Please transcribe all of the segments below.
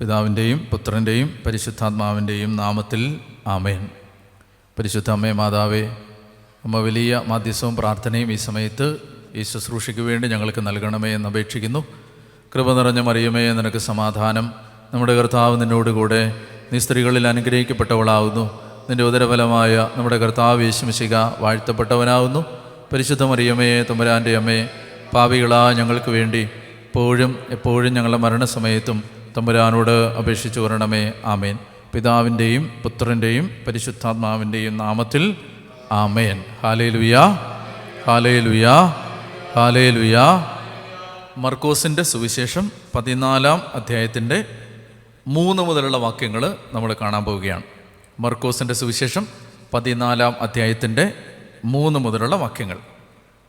പിതാവിന്റെയും പുത്രന്റെയും പരിശുദ്ധാത്മാവിന്റെയും നാമത്തിൽ ആമേൻ. പരിശുദ്ധ അമ്മേ മാതാവേ അമ്മ വലിയ മാധ്യസവും പ്രാർത്ഥനയും ഈ സമയത്ത് ഈ ശുശ്രൂഷയ്ക്ക് വേണ്ടി ഞങ്ങൾക്ക് നൽകണമേ എന്ന് അപേക്ഷിക്കുന്നു. കൃപ നിറഞ്ഞ മറിയമേ നിനക്ക് സമാധാനം. നമ്മുടെ കർത്താവ് നിന്നോടുകൂടെ നീ സ്ത്രീകളിൽ അനുഗ്രഹിക്കപ്പെട്ടവളാവുന്നു. നിന്റെ ഉദരഫലമായ നമ്മുടെ കർത്താവ് യേശുമിശിക വാഴ്ത്തപ്പെട്ടവനാവുന്നു. പരിശുദ്ധ മറിയമേ തുമരാന്റെ അമ്മേ പാവികളാ ഞങ്ങൾക്ക് വേണ്ടി എപ്പോഴും എപ്പോഴും ഞങ്ങളുടെ മരണസമയത്തും തമ്പുരാനോട് അപേക്ഷിച്ചു വരണമേ. ആമേൻ. പിതാവിന്റെയും പുത്രന്റെയും പരിശുദ്ധാത്മാവിന്റെയും നാമത്തിൽ ആമേൻ. ഹാലേ ലുയാ ഹാലേ ലുയാ ഹാലേ ലുയാ മർക്കോസിന്റെ സുവിശേഷം പതിനാലാം അധ്യായത്തിന്റെ മൂന്ന് മുതലുള്ള വാക്യങ്ങൾ നമ്മൾ കാണാൻ പോവുകയാണ്. മർക്കോസിന്റെ സുവിശേഷം പതിനാലാം അധ്യായത്തിന്റെ മൂന്ന് മുതലുള്ള വാക്യങ്ങൾ.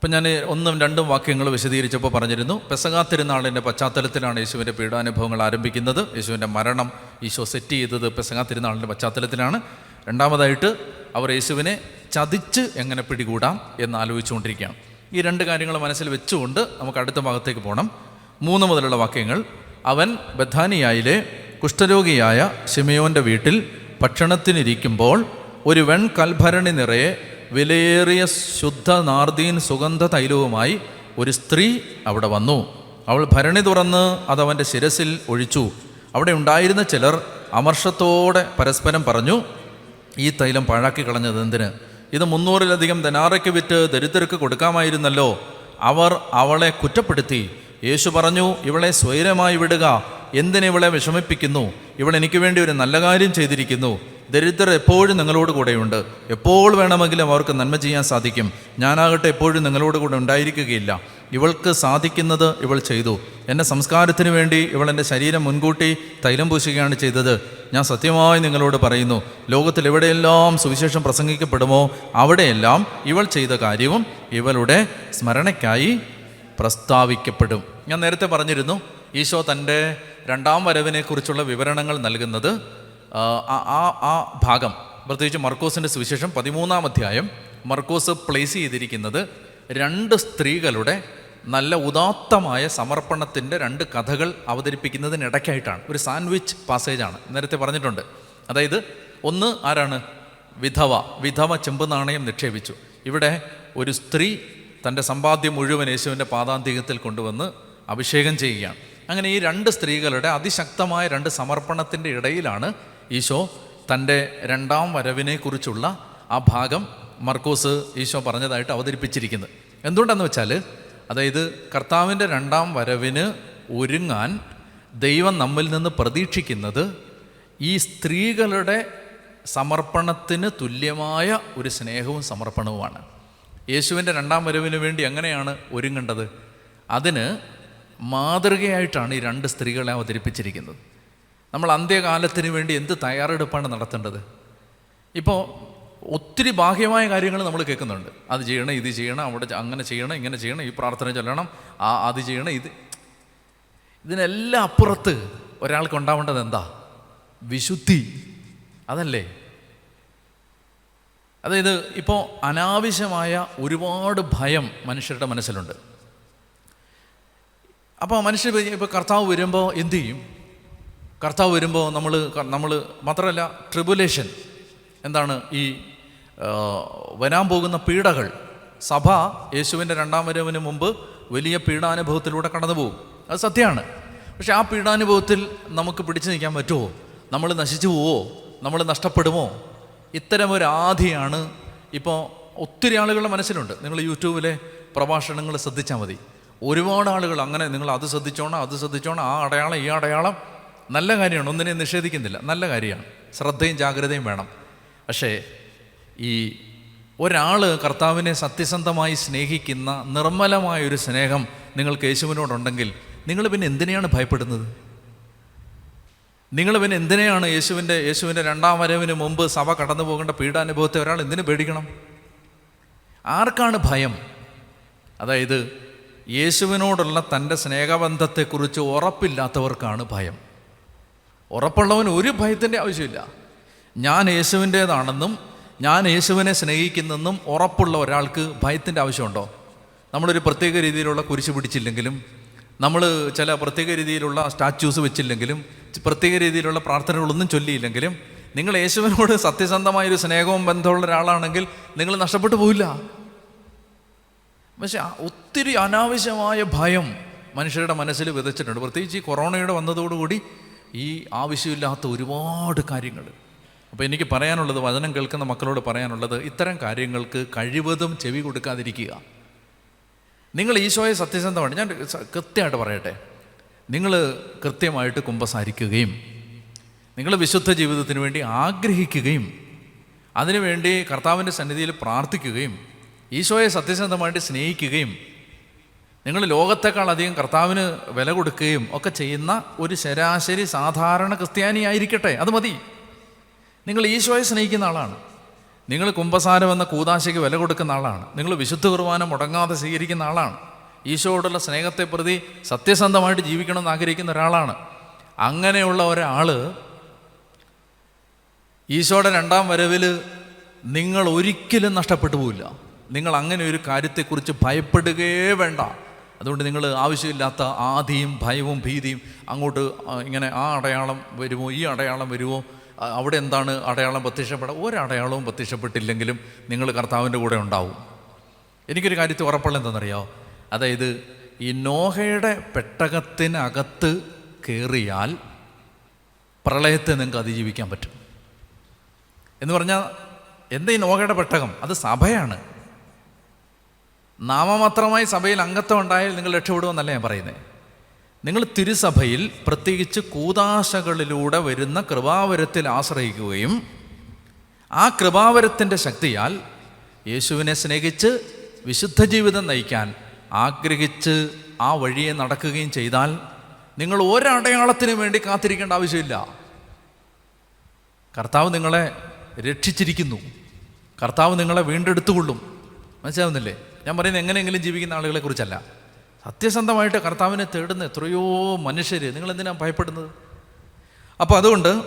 ഇപ്പം ഞാൻ ഒന്നും രണ്ടും വാക്യങ്ങൾ വിശദീകരിച്ചപ്പോൾ പറഞ്ഞിരുന്നു. പെസകാ തിരുനാളിന്റെ പശ്ചാത്തലത്തിലാണ് യേശുവിന്റെ പീഡാനുഭവങ്ങൾ ആരംഭിക്കുന്നത്. യേശുവിന്റെ മരണം ഈശോ സെറ്റ് ചെയ്തത് പെസകാ തിരുനാളിന്റെ പശ്ചാത്തലത്തിലാണ്. രണ്ടാമതായിട്ട് അവർ യേശുവിനെ ചതിച്ച് എങ്ങനെ പിടികൂടാം എന്ന് ആലോചിച്ചുകൊണ്ടിരിക്കുകയാണ്. ഈ രണ്ട് കാര്യങ്ങൾ മനസ്സിൽ വെച്ചുകൊണ്ട് നമുക്ക് അടുത്ത ഭാഗത്തേക്ക് പോകണം മൂന്ന് മുതലുള്ള വാക്യങ്ങൾ. അവൻ ബഥാനിയായിലെ കുഷ്ഠരോഗിയായ ഷിമയോന്റെ വീട്ടിൽ ഭക്ഷണത്തിനിരിക്കുമ്പോൾ ഒരു വെൺ കൽഭരണി നിറയെ വിലയേറിയ ശുദ്ധ നാർദീൻ സുഗന്ധ തൈലവുമായി ഒരു സ്ത്രീ അവിടെ വന്നു. അവൾ ഭരണി തുറന്ന് അതവന്റെ ശിരസിൽ ഒഴിച്ചു. അവിടെ ഉണ്ടായിരുന്ന ചിലർ അമർഷത്തോടെ പരസ്പരം പറഞ്ഞു ഈ തൈലം പാഴാക്കി കളഞ്ഞത് എന്തിന്? ഇത് മുന്നൂറിലധികം ധനാറയ്ക്ക് വിറ്റ് ദരിദ്രർക്ക് കൊടുക്കാമായിരുന്നല്ലോ. അവർ അവളെ കുറ്റപ്പെടുത്തി. യേശു പറഞ്ഞു ഇവളെ സ്വൈരമായി വിടുക. എന്തിനെ ഇവളെ വിഷമിപ്പിക്കുന്നു? ഇവൾ എനിക്ക് വേണ്ടി ഒരു നല്ല കാര്യം ചെയ്തിരിക്കുന്നു. ദരിദ്രർ എപ്പോഴും നിങ്ങളോട് കൂടെയുണ്ട്. എപ്പോൾ വേണമെങ്കിലും അവർക്ക് നന്മ ചെയ്യാൻ സാധിക്കും. ഞാനാകട്ടെ എപ്പോഴും നിങ്ങളോട് കൂടെ ഉണ്ടായിരിക്കുകയില്ല. ഇവൾക്ക് സാധിക്കുന്നത് ഇവൾ ചെയ്തു. എന്റെ സംസ്കാരത്തിന് വേണ്ടി ഇവൾ എന്റെ ശരീരം മുൻകൂട്ടി തൈലം പൂശുകയാണ് ചെയ്തത്. ഞാൻ സത്യമായി നിങ്ങളോട് പറയുന്നു ലോകത്തിൽ എവിടെയെല്ലാം സുവിശേഷം പ്രസംഗിക്കപ്പെടുമോ അവിടെയെല്ലാം ഇവൾ ചെയ്ത കാര്യവും ഇവളുടെ സ്മരണയ്ക്കായി പ്രസ്താവിക്കപ്പെടും. ഞാൻ നേരത്തെ പറഞ്ഞിരുന്നു ഈശോ തന്റെ രണ്ടാം വരവിനെക്കുറിച്ചുള്ള വിവരണങ്ങൾ നൽകുന്നത് ആ ആ ഭാഗം പ്രത്യേകിച്ച് മർക്കോസിന്റെ സുവിശേഷം പതിമൂന്നാം അധ്യായം മർക്കോസ് പ്ലേസ് ചെയ്തിരിക്കുന്നത് രണ്ട് സ്ത്രീകളുടെ നല്ല ഉദാത്തമായ സമർപ്പണത്തിന്റെ രണ്ട് കഥകൾ അവതരിപ്പിക്കുന്നതിനിടയ്ക്കായിട്ടാണ്. ഒരു സാൻഡ്വിച്ച് പാസേജാണ് നേരത്തെ പറഞ്ഞിട്ടുണ്ട്. അതായത് ഒന്ന് ആരാണ്? വിധവ. വിധവ ചെമ്പ് നാണയം നിക്ഷേപിച്ചു. ഇവിടെ ഒരു സ്ത്രീ തന്റെ സമ്പാദ്യം മുഴുവൻ യേശുവിന്റെ പാതാന്തികത്തിൽ കൊണ്ടുവന്ന് അഭിഷേകം ചെയ്യുകയാണ്. അങ്ങനെ ഈ രണ്ട് സ്ത്രീകളുടെ അതിശക്തമായ രണ്ട് സമർപ്പണത്തിന്റെ ഇടയിലാണ് ഈശോ തന്റെ രണ്ടാം വരവിനെക്കുറിച്ചുള്ള ആ ഭാഗം മർക്കോസ് ഈശോ പറഞ്ഞതായിട്ട് അവതരിപ്പിച്ചിരിക്കുന്നത് എന്തുകൊണ്ടെന്ന് വെച്ചാൽ അതായത് കർത്താവിന്റെ രണ്ടാം വരവിന് ഒരുങ്ങാൻ ദൈവം നമ്മിൽ നിന്ന് പ്രതീക്ഷിക്കുന്നത് ഈ സ്ത്രീകളുടെ സമർപ്പണത്തിന് തുല്യമായ ഒരു സ്നേഹവും സമർപ്പണവുമാണ്. യേശുവിന്റെ രണ്ടാം വരവിന് വേണ്ടി എങ്ങനെയാണ് ഒരുങ്ങേണ്ടത്? അതിന് മാതൃകയായിട്ടാണ് ഈ രണ്ട് സ്ത്രീകളെ അവതരിപ്പിച്ചിരിക്കുന്നത്. നമ്മൾ അന്ത്യകാലത്തിന് വേണ്ടി എന്ത് തയ്യാറെടുപ്പാണ് നടത്തേണ്ടത്? ഇപ്പോൾ ഒത്തിരി ബാഹ്യമായ കാര്യങ്ങൾ നമ്മൾ കേൾക്കുന്നുണ്ട്. അത് ചെയ്യണം ഇത് ചെയ്യണം അവിടെ അങ്ങനെ ചെയ്യണം ഇങ്ങനെ ചെയ്യണം ഈ പ്രാർത്ഥന ചൊല്ലണം ആ അത് ചെയ്യണം ഇത്. ഇതിനെല്ലാം അപ്പുറത്ത് ഒരാൾക്ക് ഉണ്ടാവേണ്ടത് എന്താ? വിശുദ്ധി. അതല്ലേ? അതായത് ഇപ്പോൾ അനാവശ്യമായ ഒരുപാട് ഭയം മനുഷ്യരുടെ മനസ്സിലുണ്ട്. അപ്പോൾ മനുഷ്യർ ഇപ്പോൾ കർത്താവ് വരുമ്പോൾ എന്തു ചെയ്യും? കർത്താവ് വരുമ്പോൾ നമ്മൾ നമ്മൾ മാത്രമല്ല ട്രിബുലേഷൻ എന്താണ് ഈ വരാൻ പോകുന്ന പീഡകൾ. സഭ യേശുവിന്റെ രണ്ടാം വരവിന് മുമ്പ് വലിയ പീഡാനുഭവത്തിലൂടെ കടന്നു പോകും. അത് സത്യമാണ്. പക്ഷേ ആ പീഡാനുഭവത്തിൽ നമുക്ക് പിടിച്ചു നിൽക്കാൻ പറ്റുമോ? നമ്മൾ നശിച്ചു പോവോ? നമ്മൾ നഷ്ടപ്പെടുമോ? ഒരു ആധിയാണ് ഇപ്പോൾ ഒത്തിരി ആളുകളുടെ മനസ്സിലുണ്ട്. നിങ്ങൾ യൂട്യൂബിലെ പ്രഭാഷണങ്ങൾ ശ്രദ്ധിച്ചാൽ മതി. ഒരുപാട് ആളുകൾ അങ്ങനെ നിങ്ങൾ അത് ശ്രദ്ധിച്ചോണം അത് ശ്രദ്ധിച്ചോണം ആ അടയാളം ഈ അടയാളം നല്ല കാര്യമാണ് ഒന്നിനെ നിഷേധിക്കുന്നില്ല. നല്ല കാര്യമാണ്. ശ്രദ്ധയും ജാഗ്രതയും വേണം. പക്ഷേ ഈ ഒരാൾ കർത്താവിനെ സത്യസന്ധമായി സ്നേഹിക്കുന്ന നിർമ്മലമായൊരു സ്നേഹം നിങ്ങൾക്ക് യേശുവിനോടുണ്ടെങ്കിൽ നിങ്ങൾ പിന്നെ എന്തിനെയാണ് ഭയപ്പെടുന്നത്? നിങ്ങൾ പിന്നെ എന്തിനെയാണ് യേശുവിന്റെ യേശുവിന്റെ രണ്ടാം വരവിന് മുമ്പ് സഭ കടന്നു പോകേണ്ട പീഡാനുഭവത്തെ ഒരാൾ എന്തിനു പേടിക്കണം? ആർക്കാണ് ഭയം? അതായത് യേശുവിനോടുള്ള തന്റെ സ്നേഹബന്ധത്തെക്കുറിച്ച് ഉറപ്പില്ലാത്തവർക്കാണ് ഭയം. ഉറപ്പുള്ളവന് ഒരു ഭയത്തിന്റെ ആവശ്യമില്ല. ഞാൻ യേശുവിന്റേതാണെന്നും ഞാൻ യേശുവിനെ സ്നേഹിക്കുന്നെന്നും ഉറപ്പുള്ള ഒരാൾക്ക് ഭയത്തിന്റെ ആവശ്യമുണ്ടോ? നമ്മളൊരു പ്രത്യേക രീതിയിലുള്ള കുരിശ് പിടിച്ചില്ലെങ്കിലും നമ്മൾ ചില പ്രത്യേക രീതിയിലുള്ള സ്റ്റാച്യൂസ് വെച്ചില്ലെങ്കിലും പ്രത്യേക രീതിയിലുള്ള പ്രാർത്ഥനകളൊന്നും ചൊല്ലിയില്ലെങ്കിലും നിങ്ങൾ യേശുവിനോട് സത്യസന്ധമായൊരു സ്നേഹവും ബന്ധമുള്ള ഒരാളാണെങ്കിൽ നിങ്ങൾ നഷ്ടപ്പെട്ടു പോവില്ല. പക്ഷെ ഒത്തിരി അനാവശ്യമായ ഭയം മനുഷ്യരുടെ മനസ്സിൽ വിതച്ചിട്ടുണ്ട്. പ്രത്യേകിച്ച് ഈ കൊറോണയുടെ വന്നതോടുകൂടി ഈ ആവശ്യമില്ലാത്ത ഒരുപാട് കാര്യങ്ങൾ. അപ്പോൾ എനിക്ക് പറയാനുള്ളത് വചനം കേൾക്കുന്ന മക്കളോട് പറയാനുള്ളത് ഇത്തരം കാര്യങ്ങൾക്ക് കഴിവതും ചെവി കൊടുക്കാതിരിക്കുക. നിങ്ങൾ ഈശോയെ സത്യസന്ധമാണ്. ഞാൻ കൃത്യമായിട്ട് പറയട്ടെ. നിങ്ങൾ കൃത്യമായിട്ട് കുമ്പസാരിക്കുകയും നിങ്ങൾ വിശുദ്ധ ജീവിതത്തിന് വേണ്ടി ആഗ്രഹിക്കുകയും അതിനുവേണ്ടി കർത്താവിന്റെ സന്നിധിയിൽ പ്രാർത്ഥിക്കുകയും ഈശോയെ സത്യസന്ധമായിട്ട് സ്നേഹിക്കുകയും നിങ്ങൾ ലോകത്തെക്കാൾ അധികം കർത്താവിന് വില കൊടുക്കുകയും ഒക്കെ ചെയ്യുന്ന ഒരു ശരാശരി സാധാരണ ക്രിസ്ത്യാനി ആയിരിക്കട്ടെ അത് മതി. നിങ്ങൾ ഈശോയെ സ്നേഹിക്കുന്ന ആളാണ്. നിങ്ങൾ കുംഭസാരം എന്ന കൂതാശയ്ക്ക് വില കൊടുക്കുന്ന ആളാണ്. നിങ്ങൾ വിശുദ്ധ കുർബാന മുടങ്ങാതെ സ്വീകരിക്കുന്ന ആളാണ്. ഈശോയോടുള്ള സ്നേഹത്തെ പ്രതി സത്യസന്ധമായിട്ട് ജീവിക്കണമെന്ന് ആഗ്രഹിക്കുന്ന ഒരാളാണ്. അങ്ങനെയുള്ള ഒരാൾ ഈശോയുടെ രണ്ടാം വരവിൽ നിങ്ങൾ ഒരിക്കലും നഷ്ടപ്പെട്ടു പോവില്ല. നിങ്ങൾ അങ്ങനെ ഒരു കാര്യത്തെക്കുറിച്ച് ഭയപ്പെടുകയേ വേണ്ട. അതുകൊണ്ട് നിങ്ങൾ ആവശ്യമില്ലാത്ത ആധിയും ഭയവും ഭീതിയും അങ്ങോട്ട് ഇങ്ങനെ ആ അടയാളം വരുമോ ഈ അടയാളം വരുമോ അവിടെ എന്താണ് അടയാളം പ്രത്യക്ഷപ്പെടാം ഒരടയാളവും പ്രത്യക്ഷപ്പെട്ടില്ലെങ്കിലും നിങ്ങൾ കർത്താവിന്റെ കൂടെ ഉണ്ടാവും. എനിക്കൊരു കാര്യത്തിൽ ഉറപ്പുള്ള എന്താണെന്നറിയോ? അതായത് ഈ നോഹയുടെ പെട്ടകത്തിനകത്ത് കയറിയാൽ പ്രളയത്തെ നിങ്ങൾക്ക് അതിജീവിക്കാൻ പറ്റും. എന്ന് പറഞ്ഞാൽ എന്താ ഈ നോഹയുടെ പെട്ടകം? അത് സഭയാണ്. നാമമാത്രമായി സഭയിൽ അംഗത്വം ഉണ്ടായാൽ നിങ്ങൾ രക്ഷപ്പെടുമെന്നല്ല ഞാൻ പറയുന്നത് നിങ്ങൾ തിരുസഭയിൽ പ്രത്യേകിച്ച് കൂതാശകളിലൂടെ വരുന്ന കൃപാവരത്തിൽ ആശ്രയിക്കുകയും ആ കൃപാവരത്തിന്റെ ശക്തിയാൽ യേശുവിനെ സ്നേഹിച്ച് വിശുദ്ധ ജീവിതം നയിക്കാൻ ആഗ്രഹിച്ച് ആ വഴിയെ നടക്കുകയും ചെയ്താൽ നിങ്ങൾ ഒരടയാളത്തിനു വേണ്ടി കാത്തിരിക്കേണ്ട ആവശ്യമില്ല. കർത്താവ് നിങ്ങളെ രക്ഷിച്ചിരിക്കുന്നു. കർത്താവ് നിങ്ങളെ വീണ്ടെടുത്തുകൊള്ളും. മനസ്സിലാവുന്നില്ലേ? ഞാൻ പറയുന്നത് എങ്ങനെയെങ്കിലും ജീവിക്കുന്ന ആളുകളെ കുറിച്ചല്ല സത്യസന്ധമായിട്ട് കർത്താവിനെ തേടുന്ന എത്രയോ മനുഷ്യർ നിങ്ങൾ എന്തിനാണ് ഭയപ്പെടുന്നത്? അപ്പോൾ അതുകൊണ്ട്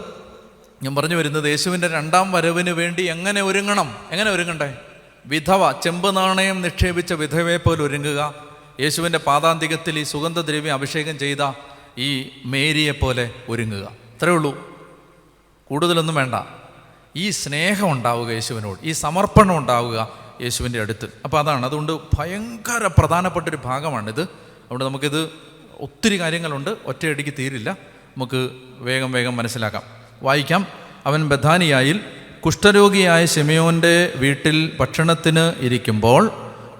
ഞാൻ പറഞ്ഞു വരുന്നത് യേശുവിന്റെ രണ്ടാം വരവിന് വേണ്ടി എങ്ങനെ ഒരുങ്ങണം? എങ്ങനെ ഒരുങ്ങണ്ടേ? വിധവ ചെമ്പ് നാണയം നിക്ഷേപിച്ച വിധവയെ പോലെ ഒരുങ്ങുക. യേശുവിന്റെ പാതാന്തികത്തിൽ ഈ സുഗന്ധദ്രവ്യം അഭിഷേകം ചെയ്ത ഈ മേരിയെ പോലെ ഒരുങ്ങുക. അത്രേ ഉള്ളൂ. കൂടുതലൊന്നും വേണ്ട. ഈ സ്നേഹം ഉണ്ടാവുക യേശുവിനോട്. ഈ സമർപ്പണം ഉണ്ടാവുക. യേശുവിന്റെ അടുത്ത്. അപ്പോൾ അതാണ്. അതുകൊണ്ട് ഭയങ്കര പ്രധാനപ്പെട്ടൊരു ഭാഗമാണിത്. അതുകൊണ്ട് നമുക്കിത് ഒത്തിരി കാര്യങ്ങളുണ്ട്. ഒറ്റയടിക്ക് തീരില്ല. നമുക്ക് വേഗം വേഗം മനസ്സിലാക്കാം. വായിക്കാം. അവൻ ബഥാനിയായിൽ കുഷ്ഠരോഗിയായ ശിമയോന്റെ വീട്ടിൽ ഭക്ഷണത്തിന് ഇരിക്കുമ്പോൾ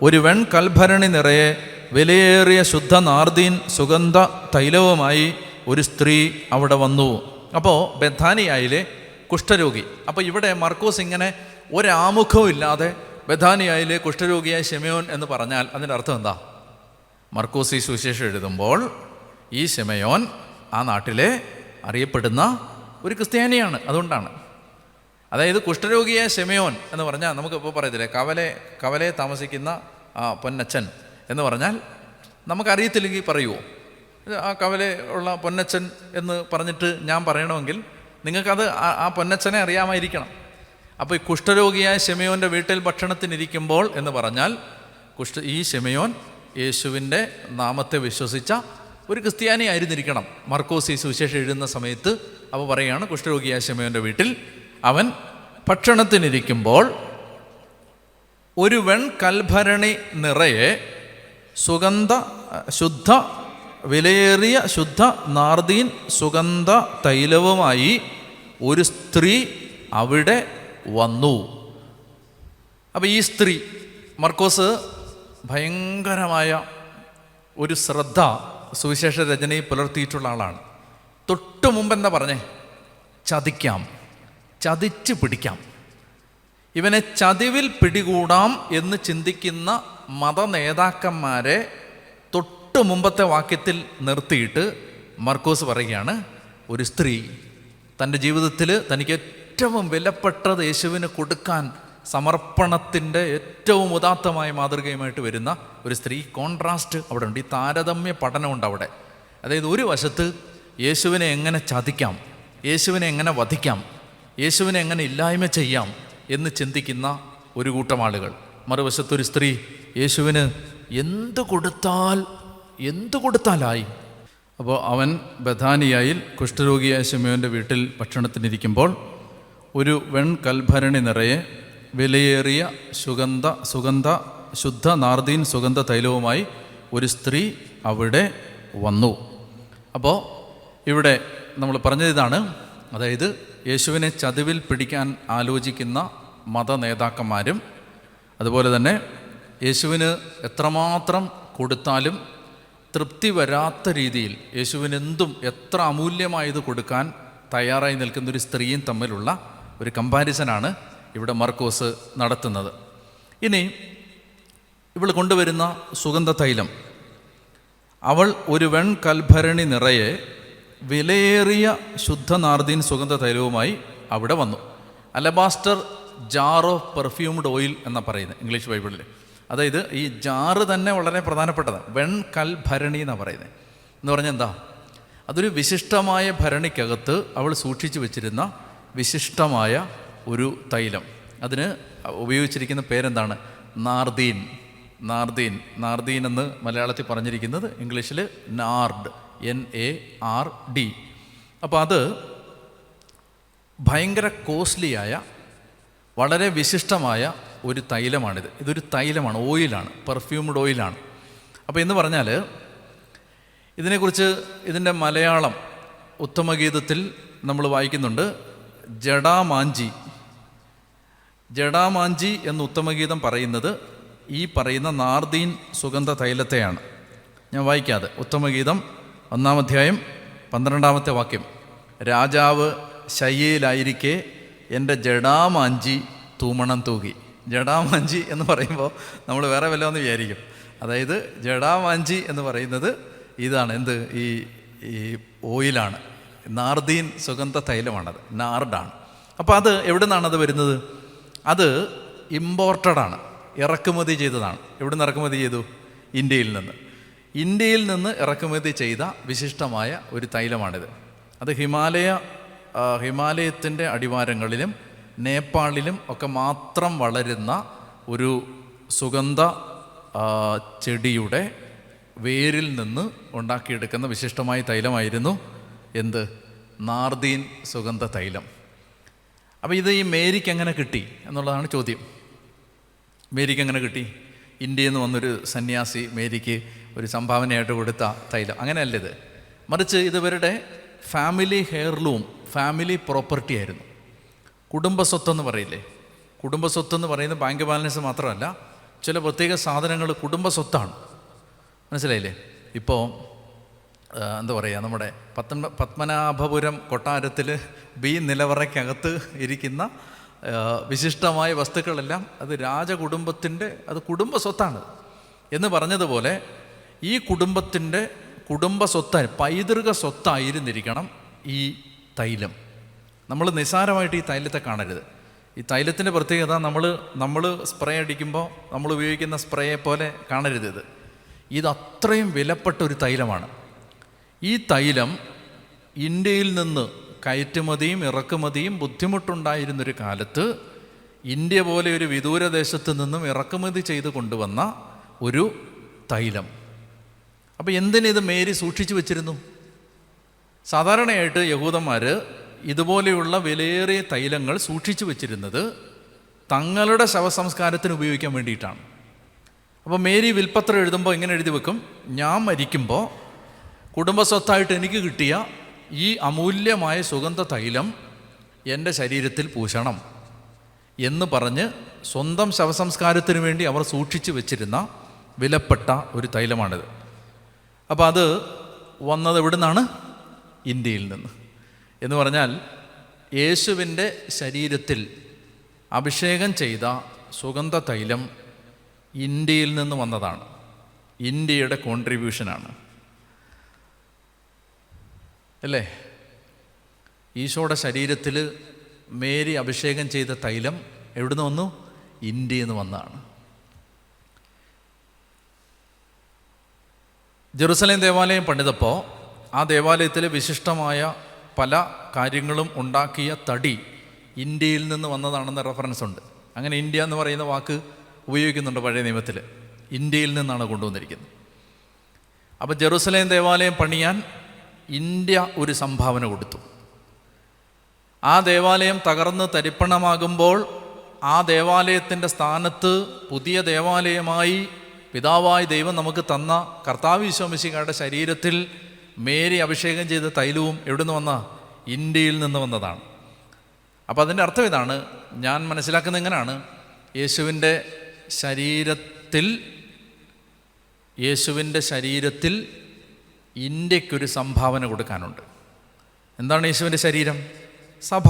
ഒരു വെൺ കൽഭരണി നിറയെ വിലയേറിയ ശുദ്ധ നാർദീൻ സുഗന്ധ തൈലവുമായി ഒരു സ്ത്രീ അവിടെ വന്നു. അപ്പോൾ ബഥാനിയായിലെ കുഷ്ഠരോഗി. അപ്പോൾ ഇവിടെ മർക്കോസ് ഇങ്ങനെ ഒരാമുഖവും ഇല്ലാതെ ബഥാനിയായിലെ കുഷ്ഠരോഗിയായ ഷെമയോൻ എന്ന് പറഞ്ഞാൽ അതിന്റെ അർത്ഥം എന്താ? മർക്കോസ് സുവിശേഷം എഴുതുമ്പോൾ ഈ ഷെമയോൻ ആ നാട്ടിലെ അറിയപ്പെടുന്ന ഒരു ക്രിസ്ത്യാനിയാണ് അതുകൊണ്ടാണ്. അതായത് കുഷ്ഠരോഗിയായ ഷെമയോൻ എന്ന് പറഞ്ഞാൽ നമുക്ക് ഇപ്പോൾ പറയത്തില്ലേ കവലെ കവലെ താമസിക്കുന്ന ആ പൊന്നച്ചൻ എന്ന് പറഞ്ഞാൽ നമുക്കറിയത്തില്ലെങ്കിൽ പറയുമോ ആ കവലെ ഉള്ള പൊന്നച്ചൻ എന്ന് പറഞ്ഞിട്ട് ഞാൻ പറയണമെങ്കിൽ നിങ്ങൾക്കത് ആ- പൊന്നച്ചനെ അറിയാമായിരിക്കണം. അപ്പോൾ ഈ കുഷ്ഠരോഗിയായ ഷെമയോന്റെ വീട്ടിൽ ഭക്ഷണത്തിനിരിക്കുമ്പോൾ എന്ന് പറഞ്ഞാൽ കുഷ്ഠ ഈ ഷെമയോൻ യേശുവിന്റെ നാമത്തെ വിശ്വസിച്ച ഒരു ക്രിസ്ത്യാനി ആയിരുന്നിരിക്കണം. മർക്കോസ് ഈ സുവിശേഷം എഴുതുന്ന സമയത്ത് അപ്പോൾ പറയുകയാണ് കുഷ്ഠരോഗിയായ ഷെമയോന്റെ വീട്ടിൽ അവൻ ഭക്ഷണത്തിനിരിക്കുമ്പോൾ ഒരു വെൺ കൽഭരണി നിറയെ സുഗന്ധ ശുദ്ധ വിലയേറിയ ശുദ്ധ നാർദീൻ സുഗന്ധ തൈലവുമായി ഒരു സ്ത്രീ അവിടെ വന്നു. അപ്പോൾ ഈ സ്ത്രീ മർക്കോസ് ഭയങ്കരമായ ഒരു ശ്രദ്ധ സുവിശേഷ രചനയിൽ പുലർത്തിയിട്ടുള്ള ആളാണ്. തൊട്ടു മുമ്പ് എന്താ പറഞ്ഞേ? ചതിക്കാം. ചതിച്ച് പിടിക്കാം. ഇവനെ ചതിവിൽ പിടികൂടാം എന്ന് ചിന്തിക്കുന്ന മത നേതാക്കന്മാരെ തൊട്ട് മുമ്പത്തെ വാക്യത്തിൽ നിർത്തിയിട്ട് മർക്കോസ് പറയുകയാണ് ഒരു സ്ത്രീ തന്റെ ജീവിതത്തിൽ തനിക്ക് ഏറ്റവും വിലപ്പെട്ടത് യേശുവിന് കൊടുക്കാൻ സമർപ്പണത്തിന്റെ ഏറ്റവും ഉദാത്തമായ മാതൃകയുമായിട്ട് വരുന്ന ഒരു സ്ത്രീ കോൺട്രാസ്റ്റ് അവിടെ ഉണ്ട് ഈ താരതമ്യ പഠനമുണ്ട് അവിടെ. അതായത് ഒരു വശത്ത് യേശുവിനെ എങ്ങനെ ചതിക്കാം യേശുവിനെ എങ്ങനെ വധിക്കാം യേശുവിനെ എങ്ങനെ ഇല്ലായ്മ ചെയ്യാം എന്ന് ചിന്തിക്കുന്ന ഒരു കൂട്ടം ആളുകൾ. മറുവശത്തൊരു സ്ത്രീ യേശുവിന് എന്തു കൊടുത്താൽ എന്തു കൊടുത്താലായി? അപ്പോൾ അവൻ ബഥാനിയായിൽ കുഷ്ഠരോഗിയായ ശിമയോന്റെ വീട്ടിൽ ഭക്ഷണത്തിനിരിക്കുമ്പോൾ ഒരു വെൺകൽഭരണി നിറയെ വിലയേറിയ സുഗന്ധ സുഗന്ധ ശുദ്ധ നാർദീൻ സുഗന്ധ തൈലവുമായി ഒരു സ്ത്രീ അവിടെ വന്നു. അപ്പോൾ ഇവിടെ നമ്മൾ പറഞ്ഞത് ഇതാണ്. അതായത് യേശുവിനെ ചതിവിൽ പിടിക്കാൻ ആലോചിക്കുന്ന മത നേതാക്കന്മാരും അതുപോലെ തന്നെ യേശുവിന് എത്രമാത്രം കൊടുത്താലും തൃപ്തി വരാത്ത രീതിയിൽ യേശുവിനെന്തും എത്ര അമൂല്യമായത് കൊടുക്കാൻ തയ്യാറായി നിൽക്കുന്ന ഒരു സ്ത്രീയും തമ്മിലുള്ള ഒരു കമ്പാരിസനാണ് ഇവിടെ മർക്കോസ് നടത്തുന്നത്. ഇനി ഇവൾ കൊണ്ടുവരുന്ന സുഗന്ധ തൈലം. അവൾ ഒരു വെൺകൽഭരണി നിറയെ വിലയേറിയ ശുദ്ധ നാർദീൻ സുഗന്ധ തൈലവുമായി അവിടെ വന്നു. Alabaster jar of perfumed oil എന്നാ പറയുന്നത് ഇംഗ്ലീഷ് ബൈബിളിൽ അതായത് ഈ ജാറ് തന്നെ വളരെ പ്രധാനപ്പെട്ടതാണ്. വെൺകൽഭരണി എന്നാണ് പറയുന്നത്. എന്ന് പറഞ്ഞാൽ എന്താ? അതൊരു വിശിഷ്ടമായ ഭരണിക്കകത്ത് അവൾ സൂക്ഷിച്ചു വെച്ചിരുന്ന വിശിഷ്ടമായ ഒരു തൈലം. അതിന് ഉപയോഗിച്ചിരിക്കുന്ന പേരെന്താണ്? നാർദീൻ. നാർദീൻ. നാർദീൻ എന്ന് മലയാളത്തിൽ പറഞ്ഞിരിക്കുന്നത് ഇംഗ്ലീഷിൽ nard. N A R D അപ്പോൾ അത് ഭയങ്കര കോസ്റ്റ്ലിയായ വളരെ വിശിഷ്ടമായ ഒരു തൈലമാണിത്. ഇതൊരു തൈലമാണ് ഓയിലാണ് പെർഫ്യൂംഡ് ഓയിലാണ്. അപ്പോൾ എന്ന് പറഞ്ഞാൽ ഇതിനെക്കുറിച്ച് ഇതിന്റെ മലയാളം ഉത്തമഗീതത്തിൽ നമ്മൾ വായിക്കുന്നുണ്ട്. ജഡാമാഞ്ചി. ജഡാമാഞ്ചി എന്ന ഉത്തമഗീതം പറയുന്നത് ഈ പറയുന്ന നാർദീൻ സുഗന്ധ തൈലത്തെയാണ് ഞാൻ വായിക്കാതെ. ഉത്തമഗീതം ഒന്നാം അധ്യായം പന്ത്രണ്ടാമത്തെ വാക്യം. രാജാവ് ശയ്യയിലായിരിക്കെ എന്റെ ജഡാമാഞ്ചി തൂമണം തൂകി. ജഡാമാഞ്ചി എന്ന് പറയുമ്പോൾ നമ്മൾ വേറെ വല്ലതെന്ന് വിചാരിക്കും. അതായത് ജഡാമാഞ്ചി എന്ന് പറയുന്നത് ഇതാണ്. എന്ത്? ഈ ഈ ഓയിലാണ്. നാർദീൻ സുഗന്ധ തൈലമാണത് നാർഡാണ്. അപ്പോൾ അത് എവിടെ നിന്നാണ് അത് വരുന്നത്? അത് ഇമ്പോർട്ടഡാണ് ഇറക്കുമതി ചെയ്തതാണ്. എവിടെ നിന്ന് ഇറക്കുമതി ചെയ്തു? ഇന്ത്യയിൽ നിന്ന്. ഇന്ത്യയിൽ നിന്ന് ഇറക്കുമതി ചെയ്ത വിശിഷ്ടമായ ഒരു തൈലമാണിത്. അത് ഹിമാലയ ഹിമാലയത്തിന്റെ അടിവാരങ്ങളിലും നേപ്പാളിലും ഒക്കെ മാത്രം വളരുന്ന ഒരു സുഗന്ധ ചെടിയുടെ വേരിൽ നിന്ന് ഉണ്ടാക്കിയെടുക്കുന്ന വിശിഷ്ടമായ തൈലമായിരുന്നു എന്ത്? നാർദീൻ സുഗന്ധ തൈലം. അപ്പോൾ ഇത് ഈ മേരിക്ക് എങ്ങനെ കിട്ടി എന്നുള്ളതാണ് ചോദ്യം. മേരിക്ക് എങ്ങനെ കിട്ടി? ഇന്ത്യയിൽ നിന്ന് വന്നൊരു സന്യാസി മേരിക്ക് ഒരു സംഭാവനയായിട്ട് കൊടുത്ത തൈലം. അങ്ങനെയല്ല ഇത്? മറിച്ച് ഇതുവരുടെ ഫാമിലി ഹെയർലൂം ഫാമിലി പ്രോപ്പർട്ടി ആയിരുന്നു. കുടുംബസ്വത്തെന്ന് പറയില്ലേ? കുടുംബസ്വത്തെന്ന് പറയുന്നത് ബാങ്ക് ബാലൻസ് മാത്രമല്ല ചില പ്രത്യേക സാധനങ്ങൾ കുടുംബസ്വത്താണ്. മനസ്സിലായില്ലേ? ഇപ്പോൾ എന്താ പറയുക നമ്മുടെ പത്മ പത്മനാഭപുരം കൊട്ടാരത്തിൽ ബി നിലവറയ്ക്കകത്ത് ഇരിക്കുന്ന വിശിഷ്ടമായ വസ്തുക്കളെല്ലാം അത് രാജകുടുംബത്തിന്റെ അത് കുടുംബ സ്വത്താണ്. എന്ന് പറഞ്ഞതുപോലെ ഈ കുടുംബത്തിന്റെ കുടുംബ സ്വത്ത് പൈതൃക സ്വത്തായിരുന്നിരിക്കണം ഈ തൈലം. നമ്മൾ നിസ്സാരമായിട്ട് ഈ തൈലത്തെ കാണരുത്. ഈ തൈലത്തിന്റെ പ്രത്യേകത നമ്മൾ നമ്മൾ സ്പ്രേ അടിക്കുമ്പോൾ നമ്മൾ ഉപയോഗിക്കുന്ന സ്പ്രേയെ പോലെ കാണരുത് ഇത്. ഇത് അത്രയും വിലപ്പെട്ട ഒരു തൈലമാണ്. ഈ തൈലം ഇന്ത്യയിൽ നിന്ന് കയറ്റുമതിയും ഇറക്കുമതിയും ബുദ്ധിമുട്ടുണ്ടായിരുന്നൊരു കാലത്ത് ഇന്ത്യ പോലെ ഒരു വിദൂരദേശത്ത് നിന്നും ഇറക്കുമതി ചെയ്ത് കൊണ്ടുവന്ന ഒരു തൈലം. അപ്പോൾ എന്തിനിത് മേരി സൂക്ഷിച്ചു വച്ചിരുന്നു? സാധാരണയായിട്ട് യഹൂദന്മാർ ഇതുപോലെയുള്ള വിലയേറിയ തൈലങ്ങൾ സൂക്ഷിച്ചു വച്ചിരുന്നത് തങ്ങളുടെ ശവസംസ്കാരത്തിന് ഉപയോഗിക്കാൻ വേണ്ടിയിട്ടാണ്. അപ്പോൾ മേരി വിൽപ്പത്രം എഴുതുമ്പോൾ ഇങ്ങനെ എഴുതി വെക്കും? ഞാൻ മരിക്കുമ്പോൾ കുടുംബസ്വത്തായിട്ട് എനിക്ക് കിട്ടിയ ഈ അമൂല്യമായ സുഗന്ധ തൈലം എന്റെ ശരീരത്തിൽ പൂശണം എന്ന് പറഞ്ഞ് സ്വന്തം ശവസംസ്കാരത്തിന് വേണ്ടി അവർ സൂക്ഷിച്ചു വെച്ചിരുന്ന വിലപ്പെട്ട ഒരു തൈലമാണിത്. അപ്പോൾ അത് വന്നത് എവിടെ നിന്നാണ് ഇന്ത്യയിൽ നിന്ന്. എന്ന് പറഞ്ഞാൽ യേശുവിന്റെ ശരീരത്തിൽ അഭിഷേകം ചെയ്ത സുഗന്ധ തൈലം ഇന്ത്യയിൽ നിന്ന് വന്നതാണ്. ഇന്ത്യയുടെ കോൺട്രിബ്യൂഷനാണ് അല്ലേ? ഈശോയുടെ ശരീരത്തിൽ മേരി അഭിഷേകം ചെയ്ത തൈലം എവിടുന്ന് വന്നു? ഇന്ത്യയിൽ നിന്ന് വന്നതാണ്. ജെറുസലേം ദേവാലയം പണിതപ്പോൾ ആ ദേവാലയത്തിലെ വിശിഷ്ടമായ പല കാര്യങ്ങളും ഉണ്ടാക്കിയ തടി ഇന്ത്യയിൽ നിന്ന് വന്നതാണെന്ന് റെഫറൻസ് ഉണ്ട്. അങ്ങനെ ഇന്ത്യ എന്ന് പറയുന്ന വാക്ക് ഉപയോഗിക്കുന്നുണ്ട് പഴയ നിയമത്തിൽ ഇന്ത്യയിൽ നിന്നാണ് കൊണ്ടുവന്നിരിക്കുന്നത്. അപ്പോൾ ജെറുസലേം ദേവാലയം പണിയാൻ ഇന്ത്യ ഒരു സംഭാവന കൊടുത്തു. ആ ദേവാലയം തകർന്ന് തരിപ്പണമാകുമ്പോൾ ആ ദേവാലയത്തിന്റെ സ്ഥാനത്ത് പുതിയ ദേവാലയമായി പിതാവായ ദൈവം നമുക്ക് തന്ന കർത്താവ് വിശ്വമിശികാരുടെ ശരീരത്തിൽ മേരി അഭിഷേകം ചെയ്ത തൈലവും എവിടുന്ന് വന്ന? ഇന്ത്യയിൽ നിന്ന് വന്നതാണ്. അപ്പോൾ അതിന്റെ അർത്ഥം ഇതാണ് ഞാൻ മനസ്സിലാക്കുന്ന എങ്ങനെയാണ്? യേശുവിന്റെ ശരീരത്തിൽ യേശുവിന്റെ ശരീരത്തിൽ ഇന്ത്യക്കൊരു സംഭാവന കൊടുക്കാനുണ്ട്. എന്താണ് യേശുവിന്റെ ശരീരം? സഭ.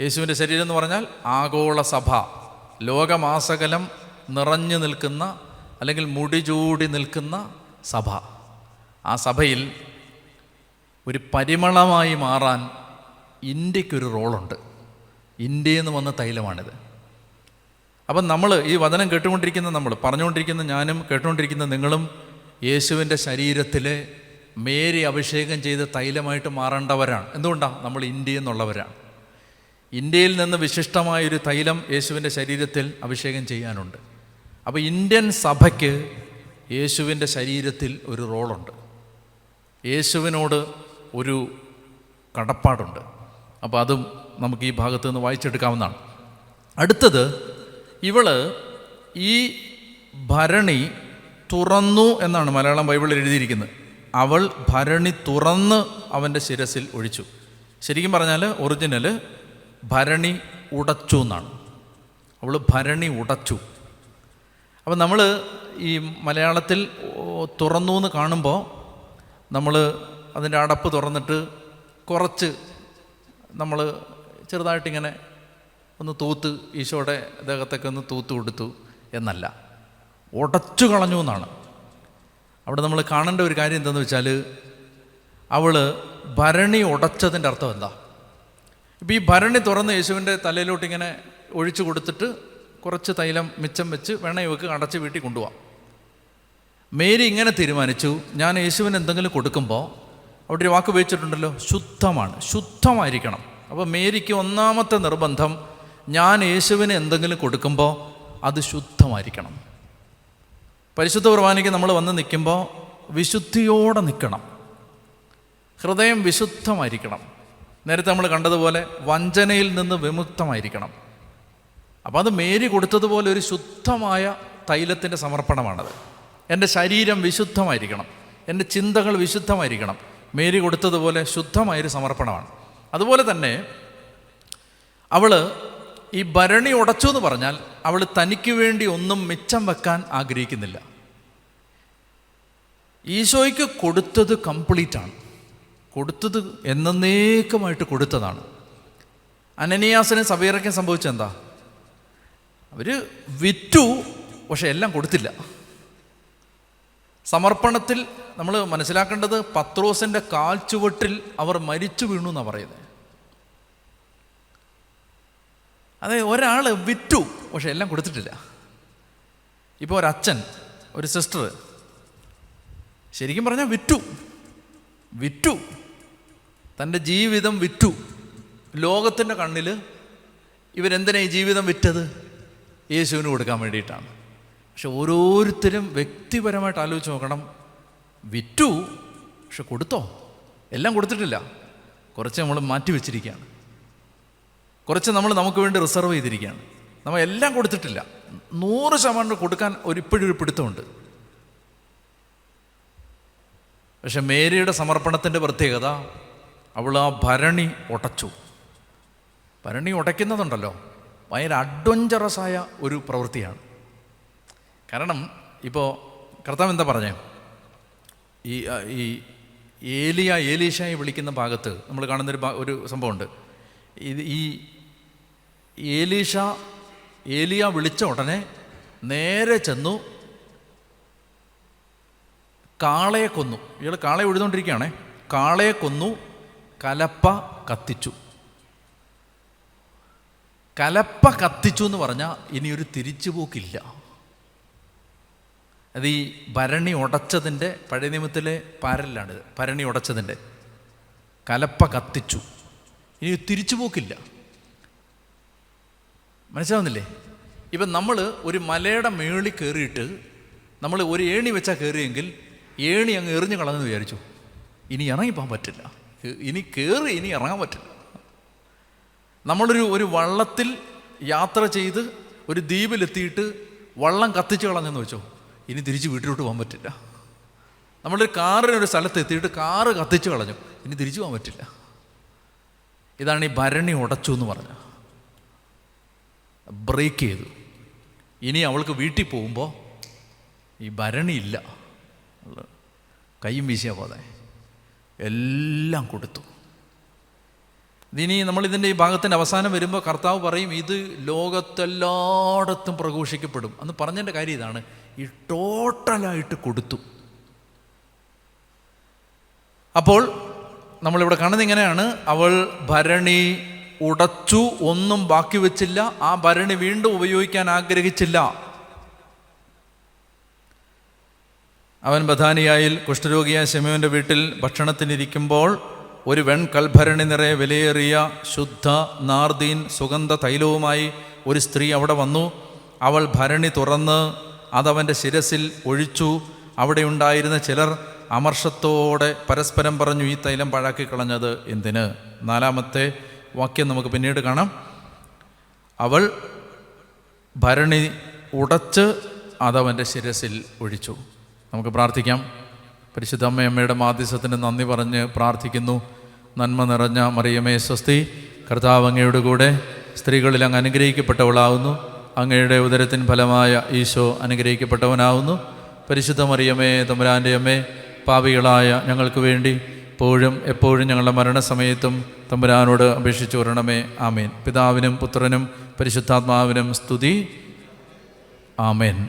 യേശുവിന്റെ ശരീരം എന്ന് പറഞ്ഞാൽ ആഗോള സഭ. ലോകമാസകലം നിറഞ്ഞു നിൽക്കുന്ന അല്ലെങ്കിൽ മുടിചൂടി നിൽക്കുന്ന സഭ. ആ സഭയിൽ ഒരു പരിമളമായി മാറാൻ ഇന്ത്യക്കൊരു റോളുണ്ട്. ഇന്ത്യയിൽ നിന്ന് വന്ന തൈലമാണിത്. അപ്പം നമ്മൾ ഈ വചനം കേട്ടുകൊണ്ടിരിക്കുന്ന നമ്മൾ പറഞ്ഞുകൊണ്ടിരിക്കുന്ന ഞാനും കേട്ടുകൊണ്ടിരിക്കുന്ന നിങ്ങളും യേശുവിന്റെ ശരീരത്തിലെ മേരി അഭിഷേകം ചെയ്ത് തൈലമായിട്ട് മാറേണ്ടവരാണ്. എന്തുകൊണ്ടാണ് നമ്മൾ ഇന്ത്യയിൽ നിന്നുള്ളവരാണ്. ഇന്ത്യയിൽ നിന്ന് വിശിഷ്ടമായൊരു തൈലം യേശുവിന്റെ ശരീരത്തിൽ അഭിഷേകം ചെയ്യാനുണ്ട്. അപ്പോൾ ഇന്ത്യൻ സഭയ്ക്ക് യേശുവിന്റെ ശരീരത്തിൽ ഒരു റോളുണ്ട്. യേശുവിനോട് ഒരു കടപ്പാടുണ്ട്. അപ്പോൾ അതും നമുക്ക് ഈ ഭാഗത്ത് നിന്ന് വായിച്ചെടുക്കാവുന്നതാണ്. അടുത്തത് ഇവൾ ഈ ഭരണി തുറന്നു എന്നാണ് മലയാളം ബൈബിളിൽ എഴുതിയിരിക്കുന്നത്. അവൾ ഭരണി തുറന്ന് അവന്റെ ശിരസിൽ ഒഴിച്ചു. ശരിക്കും പറഞ്ഞാൽ ഒറിജിനൽ ഭരണി ഉടച്ചു എന്നാണ്. അവൾ ഭരണി ഉടച്ചു. അപ്പം നമ്മൾ ഈ മലയാളത്തിൽ തുറന്നു എന്ന് കാണുമ്പോൾ നമ്മൾ അതിന്റെ അടപ്പ് തുറന്നിട്ട് കുറച്ച് നമ്മൾ ചെറുതായിട്ടിങ്ങനെ ഒന്ന് തൂത്ത് ഈശോയുടെ ദേഹത്തൊക്കെ ഒന്ന് തൂത്ത് കൊടുത്തു എന്നല്ല. ഉടച്ചു കളഞ്ഞു എന്നാണ്. അവിടെ നമ്മൾ കാണേണ്ട ഒരു കാര്യം എന്താണെന്ന് വെച്ചാൽ അവൾ ഭരണി ഉടച്ചതിന്റെ അർത്ഥം എന്താ? ഇപ്പം ഈ ഭരണി തുറന്ന് യേശുവിന്റെ തലയിലോട്ട് ഇങ്ങനെ ഒഴിച്ചു കൊടുത്തിട്ട് കുറച്ച് തൈലം മിച്ചം വെച്ച് വെണ്ണ ഇവക്ക് അടച്ച് വീട്ടിൽ കൊണ്ടുപോകാം മേരി ഇങ്ങനെ തീരുമാനിച്ചു ഞാൻ യേശുവിന് എന്തെങ്കിലും കൊടുക്കുമ്പോൾ അവിടെ ഒരു വാക്ക് ഉപയോഗിച്ചിട്ടുണ്ടല്ലോ ശുദ്ധമാണ് ശുദ്ധമായിരിക്കണം. അപ്പോൾ മേരിക്ക് ഒന്നാമത്തെ നിർബന്ധം ഞാൻ യേശുവിന് എന്തെങ്കിലും കൊടുക്കുമ്പോൾ അത് ശുദ്ധമായിരിക്കണം. പരിശുദ്ധ കുർബാനയ്ക്ക് നമ്മൾ വന്ന് നിൽക്കുമ്പോൾ വിശുദ്ധിയോടെ നിൽക്കണം. ഹൃദയം വിശുദ്ധമായിരിക്കണം. നേരത്തെ നമ്മൾ കണ്ടതുപോലെ വഞ്ചനയിൽ നിന്ന് വിമുക്തമായിരിക്കണം. അപ്പോൾ അത് മേരി കൊടുത്തതുപോലെ ഒരു ശുദ്ധമായ തൈലത്തിന്റെ സമർപ്പണമാണത്. എന്റെ ശരീരം വിശുദ്ധമായിരിക്കണം. എന്റെ ചിന്തകൾ വിശുദ്ധമായിരിക്കണം. മേരി കൊടുത്തതുപോലെ ശുദ്ധമായൊരു സമർപ്പണമാണ്. അതുപോലെ തന്നെ അവൾ ഈ ഭരണി ഉടച്ചു എന്ന് പറഞ്ഞാൽ അവൾ തനിക്ക് വേണ്ടി ഒന്നും മിച്ചം വെക്കാൻ ആഗ്രഹിക്കുന്നില്ല. ഈശോയ്ക്ക് കൊടുത്തത് കംപ്ലീറ്റ് ആണ്. കൊടുത്തത് എന്നേക്കമായിട്ട് കൊടുത്തതാണ്. അനനിയാസിന് സബീറയ്ക്കും സംഭവിച്ചെന്താ അവർ വിറ്റു പക്ഷെ എല്ലാം കൊടുത്തില്ല. സമർപ്പണത്തിൽ നമ്മൾ മനസ്സിലാക്കേണ്ടത് പത്രോസിന്റെ കാൽ ചുവട്ടിൽ അവർ മരിച്ചു വീണു എന്നാണ് പറയുന്നത്. അതെ ഒരാൾ വിറ്റു. പക്ഷെ എല്ലാം കൊടുത്തിട്ടില്ല. ഇപ്പോൾ ഒരച്ഛൻ ഒരു സിസ്റ്റർ ശരിക്കും പറഞ്ഞാൽ വിറ്റു. വിറ്റു. തന്റെ ജീവിതം വിറ്റു. ലോകത്തിന്റെ കണ്ണിൽ ഇവരെന്തിനാ ഈ ജീവിതം വിറ്റത്? യേശുവിന് കൊടുക്കാൻ വേണ്ടിയിട്ടാണ്. പക്ഷെ ഓരോരുത്തരും വ്യക്തിപരമായിട്ട് ആലോചിച്ച് നോക്കണം. വിറ്റു പക്ഷെ കൊടുത്തോ? എല്ലാം കൊടുത്തിട്ടില്ല. കുറച്ച് നമ്മൾ മാറ്റി വെച്ചിരിക്കുകയാണ്. കുറച്ച് നമ്മൾ നമുക്ക് വേണ്ടി റിസർവ് ചെയ്തിരിക്കുകയാണ്. നമ്മൾ എല്ലാം കൊടുത്തിട്ടില്ല. നൂറ് ശതമാനം കൊടുക്കാൻ ഒരു ഇപ്പോഴും ഒരു പിടുത്തമുണ്ട്. പക്ഷെ മേരിയുടെ സമർപ്പണത്തിന്റെ പ്രത്യേകത അവൾ ആ ഭരണി ഉടച്ചു. ഭരണി ഉടയ്ക്കുന്നതുണ്ടല്ലോ. ഭയങ്കര അഡ്വഞ്ചറസായ ഒരു പ്രവൃത്തിയാണ്. കാരണം ഇപ്പോൾ കർത്താവ് എന്താ പറഞ്ഞേ? ഈ ഈ ഏലിയ ഏലീഷായി വിളിക്കുന്ന ഭാഗത്ത് നമ്മൾ കാണുന്നൊരു ഒരു സംഭവമുണ്ട്. ഇത് ഈ ഏലീഷ ഏലിയ വിളിച്ച ഉടനെ നേരെ ചെന്നു കാളയെ കൊന്നു. ഇയാൾ കാളയെ എഴുതുകൊണ്ടിരിക്കുകയാണേ കാളയെ കൊന്നു കലപ്പ കത്തിച്ചു. കലപ്പ കത്തിച്ചു എന്ന് പറഞ്ഞാൽ ഇനിയൊരു തിരിച്ചുപോക്കില്ല. അത് ഈ ഭരണി ഉടച്ചതിന്റെ പഴയ നിയമത്തിലെ പരലാണിത് ഭരണി ഉടച്ചതിന്റെ. കലപ്പ കത്തിച്ചു. ഇനി തിരിച്ചുപോക്കില്ല. മനസ്സിലാവുന്നില്ലേ? ഇപ്പം നമ്മൾ ഒരു മലയുടെ മേളിൽ കയറിയിട്ട് നമ്മൾ ഒരു ഏണി വെച്ചാൽ കയറിയെങ്കിൽ ഏണി അങ്ങ് എറിഞ്ഞു കളഞ്ഞെന്ന് വിചാരിച്ചു. ഇനി ഇറങ്ങിപ്പോകാൻ പറ്റില്ല. ഇനി കയറി ഇനി ഇറങ്ങാൻ പറ്റില്ല. നമ്മളൊരു ഒരു വള്ളത്തിൽ യാത്ര ചെയ്ത് ഒരു ദ്വീപിലെത്തിയിട്ട് വള്ളം കത്തിച്ച് കളഞ്ഞെന്ന് വെച്ചോ ഇനി തിരിച്ച് വീട്ടിലോട്ട് പോകാൻ പറ്റില്ല. നമ്മളൊരു കാറിനൊരു സ്ഥലത്ത് എത്തിയിട്ട് കാറ് കത്തിച്ച് കളഞ്ഞു ഇനി തിരിച്ചു പോകാൻ പറ്റില്ല. ഇതാണ് ഈ ഭരണി ഉടച്ചു എന്ന് പറഞ്ഞ ബ്രേക്ക് ചെയ്തു. ഇനി അവൾക്ക് വീട്ടിൽ പോകുമ്പോൾ ഈ ഭരണിയില്ല കൈയും വീശിയാ പോതെ എല്ലാം കൊടുത്തു. ഇനി നമ്മളിതിന്റെ ഈ ഭാഗത്തിന്റെ അവസാനം വരുമ്പോൾ കർത്താവ് പറയും ഇത് ലോകത്തെല്ലായിടത്തും പ്രഘോഷിക്കപ്പെടും. അന്ന് പറഞ്ഞതിന്റെ കാര്യം ഇതാണ്. ഈ ടോട്ടലായിട്ട് കൊടുത്തു. അപ്പോൾ നമ്മളിവിടെ കാണുന്നത് ഇങ്ങനെയാണ്. അവൾ ഭരണി ഉടച്ചു ഒന്നും ബാക്കി വെച്ചില്ല ആ ഭരണി വീണ്ടും ഉപയോഗിക്കാൻ ആഗ്രഹിച്ചില്ല. അവൻ ബഥാനിയായിൽ കുഷ്ഠരോഗിയായ ശമയോന്റെ വീട്ടിൽ ഭക്ഷണത്തിനിരിക്കുമ്പോൾ ഒരു വെൺകൽഭരണി നിറയെ വിലയേറിയ ശുദ്ധ നാർദീൻ സുഗന്ധ തൈലവുമായി ഒരു സ്ത്രീ അവിടെ വന്നു. അവൾ ഭരണി തുറന്ന് അതവന്റെ ശിരസിൽ ഒഴിച്ചു. അവിടെ ഉണ്ടായിരുന്ന ചിലർ അമർഷത്തോടെ പരസ്പരം പറഞ്ഞു ഈ തൈലം പഴാക്കി കളഞ്ഞത് എന്തിന്? നാലാമത്തെ വാക്യം നമുക്ക് പിന്നീട് കാണാം. അവൾ ഭരണി ഉടച്ച് അതവന്റെ ശിരസിൽ ഒഴിച്ചു. നമുക്ക് പ്രാർത്ഥിക്കാം. പരിശുദ്ധ അമ്മയമ്മയുടെ മാധ്യസത്തിന് നന്ദി പറഞ്ഞ് പ്രാർത്ഥിക്കുന്നു. നന്മ നിറഞ്ഞ മറിയമേ സ്വസ്തി കർത്താവ് അങ്ങയുടെ കൂടെ സ്ത്രീകളിൽ അങ്ങ് അനുഗ്രഹിക്കപ്പെട്ടവളാവുന്നു. അങ്ങയുടെ ഉദരത്തിൻ ഫലമായ ഈശോ അനുഗ്രഹിക്കപ്പെട്ടവനാവുന്നു. പരിശുദ്ധ മറിയമേ തമ്പുരാന്റെ അമ്മേ പാപികളായ ഞങ്ങൾക്ക് വേണ്ടി എപ്പോഴും എപ്പോഴും ഞങ്ങളുടെ മരണസമയത്തും തമ്പുരാനോട് അപേക്ഷിച്ചു വരണമേ. ആമേൻ. പിതാവിനും പുത്രനും പരിശുദ്ധാത്മാവിനും സ്തുതി. ആമേൻ.